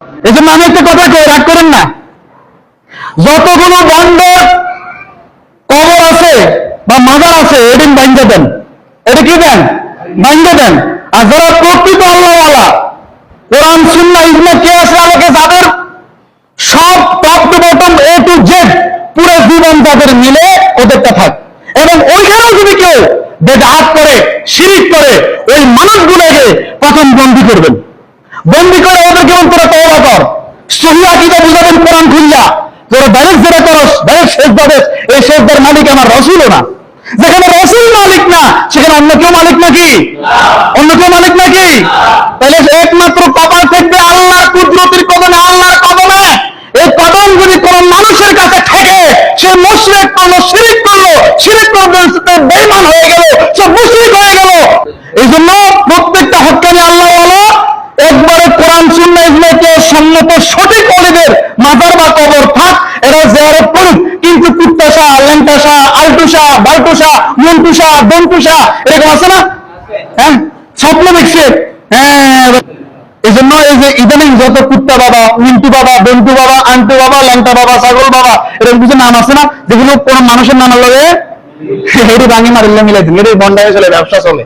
এই জন্য আমি একটা কথা কই, রাগ করেন না। যতগুলো বন্ধ কবর আছে বা মাজার আছে এদিন বাইন্দে দেন। এটা কি দেন? বাইন্দে দেন। আর যারা প্রকৃত আল্লাহওয়ালা, কোরআন সুন্না কে আছে আলোকে যাদের সব top to bottom A to Z পুরো জীবন তাদের মিলে ওদেরটা থাক। এবং ওইখানেও যদি কেউ বেদাহাত করে, শিরিক করে, ওই মানুষগুলোকে প্রথম বন্দি করবেন। বন্দি করে ওদেরকে যেমন তোরা তওবা কর। সহি আকিদা বুঝাবেন? কোরআন খুললা তোরা ডাইরেক্ট যেটা করস ডাইরেক্ট শেষ দাবেস এই শেষদার মালিক আমার রসুলও না। যেখানে রসুল মালিক না, সেখানে অন্য কেউ মালিক নাকি? অন্য কেউ মালিক নাকি? তাহলে একমাত্র কপাল থাকবে আল্লাহর কুদরতির কদমে আল্লাহর কদমে। এই কদম যদি কোন মানুষের কাছে থাকে, সে মুশরিক করল শিরিক করল শিরিক করল, সে বেঈমান হয়ে গেল, সে মুশরিক হয়ে গেল। এই জন্য প্রত্যেকটা আল্লাহ একবারে হ্যাঁ? হ্যাঁ এই যে ইদানিং যত কুত্তা বাবা, মিন্টু বাবা বন্টু বাবা, আন্টু বাবা, ল্যাংটা বাবা, ছাগল বাবা, এরকম কিছু নাম আছে না? যেগুলো কোন মানুষের নাম লগে হেরি ভাঙি মারিলে মিলাই দিন এর বন্ডায় চলে, ব্যবসা চলে।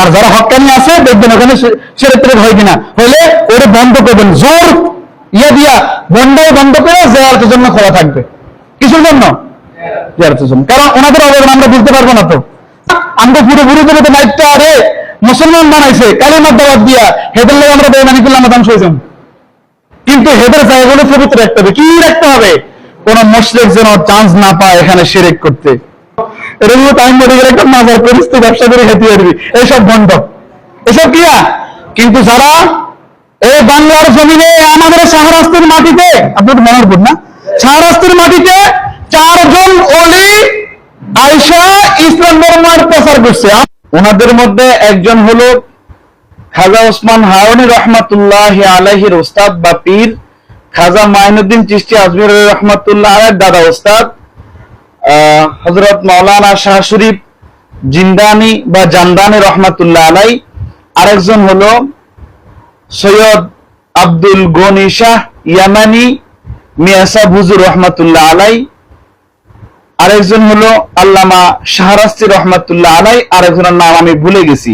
আর যারা হকানি আছে, দেখবেন ওখানে সেরে তেরে হয় কিনা। হলে ওটা বন্ধ করবেন। জোর ইয়া দিয়া বন্ডায় বন্ধ করে জেয়ারতের জন্য খোলা থাকবে। কিসের জন্য? জেয়ারতের জন্য। কারণ ওনাদের অবদান আমরা বুঝতে পারব না তো। আমরা পুরো পুরো করে তো দায়িত্ব আরে মুসলমান বানাইছে, কালিমার দাওয়াত দিয়া। হেদের লোক আমরা বেমানি করলাম দাম সইছেন কিন্তু হেদের জায়গাগুলো পবিত্র রাখতে হবে। কি রাখতে হবে? কোন মুশরিক যেন চান্স না পায় এখানে শিরিক করতে। টাইম মরে গেলে একটা মাজার পরিস্থিতি, ব্যবসা করে খেতে পারবি। এইসব বন্ধ। এসব কিন্তু যারা এই বাংলার জমিনে, আমাদের মাটিতে আপনার না মাটিতে চারজন অলি আয়সা ইসলাম প্রচার করছে। ওনাদের মধ্যে একজন হলো খাজা ওসমান হারুনি রহমাতুল্লাহ আলাহির ওস্তাদ বা পীর, খাজা মাইনুদ্দিন চিস্তি আজমির রহমাতুল্লাহ দাদা ওস্তাদ হজরত মাওলানা শাহ শরীফ জিন্দানি বা জান্দানি রহমাতুল্লাহ আলাই, আরেকজন হলো সৈয়দ আব্দুল গনি শাহ ইয়ামানি মিয়াসা হুজুর রহমাতুল্লাহ আলাই, আরেকজন হলো আল্লামা শাহরাস্তি রহমাতুল্লাহ আলাই, আরেকজনের নাম আমি ভুলে গেছি।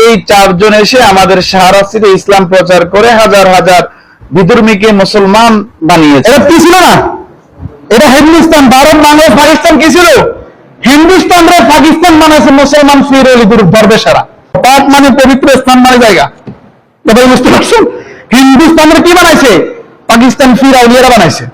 এই চারজন এসে আমাদের শাহরাস্তিতে ইসলাম প্রচার করে হাজার হাজার বিধর্মীকে মুসলমান বানিয়েছে। ছিল না? এটা হিন্দুস্তান, ভারত বাংলাদেশ পাকিস্তান কি ছিল? হিন্দুস্তান রে পাকিস্তান বানাইছে মুসলমান ফির গুরু দরবেশারা। পাক মানে পবিত্র স্থান মানে জায়গা। এবার বুঝতে পারছেন? হিন্দুস্তানের কি বানাইছে? পাকিস্তান ফির আউলিয়ারা বানাইছে।